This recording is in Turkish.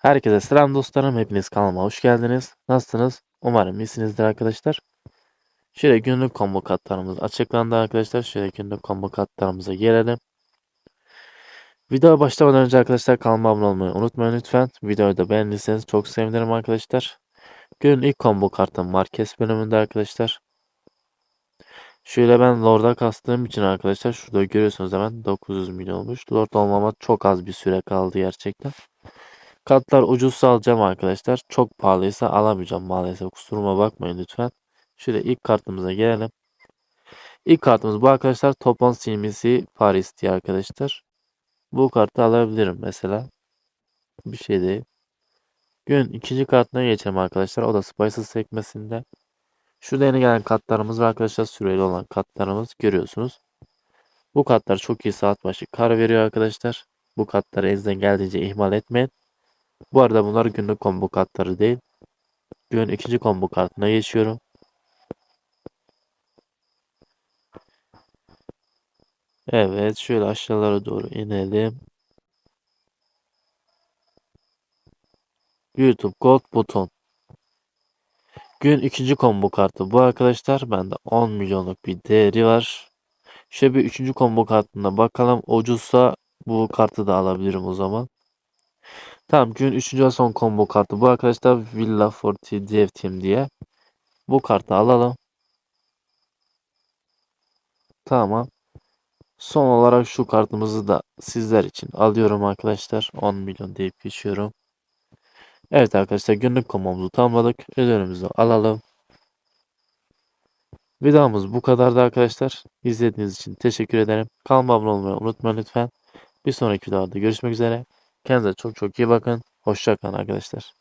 Herkese selam dostlarım. Hepiniz kanalıma hoş geldiniz. Nasılsınız? Umarım iyisinizdir arkadaşlar. Şöyle günlük combo kartlarımız açıklandı arkadaşlar. Şöyle günlük combo kartlarımıza gelelim. Videoya başlamadan önce arkadaşlar kanalıma abone olmayı unutmayın lütfen. Videoyu da beğendiyseniz çok sevinirim arkadaşlar. Günün ilk combo kartım Marquez bölümünde arkadaşlar. Şöyle ben Lord'a kastığım için arkadaşlar şurada görüyorsunuz hemen 900 milyon olmuş. Lord olmama çok az bir süre kaldı gerçekten. Kartlar ucuzsa alacağım arkadaşlar. Çok pahalıysa alamayacağım maalesef. Kusuruma bakmayın lütfen. Şöyle ilk kartımıza gelelim. İlk kartımız bu arkadaşlar. Topon CMC Paris diye arkadaşlar. Bu kartı alabilirim mesela. Bir şey değil. Gün ikinci kartına geçelim arkadaşlar. O da Spices sekmesinde. Şurada yeni gelen kartlarımız var arkadaşlar. Süreli olan kartlarımız görüyorsunuz. Bu kartlar çok iyi saat başı kar veriyor arkadaşlar. Bu kartları elinizden geldiğince ihmal etmeyin. Bu arada bunlar günlük combo kartları değil. Gün ikinci combo kartına geçiyorum. Evet şöyle aşağılara doğru inelim. YouTube Gold buton. Gün ikinci combo kartı bu arkadaşlar. Bende 10 milyonluk bir değeri var. Şöyle bir üçüncü combo kartına bakalım. Ucuzsa bu kartı da alabilirim o zaman. Tamam gün üçüncü ve son combo kartı bu arkadaşlar. Villa Forti Dev Team diye. Bu kartı alalım. Tamam. Son olarak şu kartımızı da sizler için alıyorum arkadaşlar. 10 milyon deyip geçiyorum. Evet arkadaşlar günlük komomuzu tamamladık. Ödülümüzü alalım. Videomuz bu kadardı arkadaşlar. İzlediğiniz için teşekkür ederim. Kanalıma abone olmayı unutmayın lütfen. Bir sonraki videoda görüşmek üzere. Kendinize çok çok iyi bakın. Hoşçakalın arkadaşlar.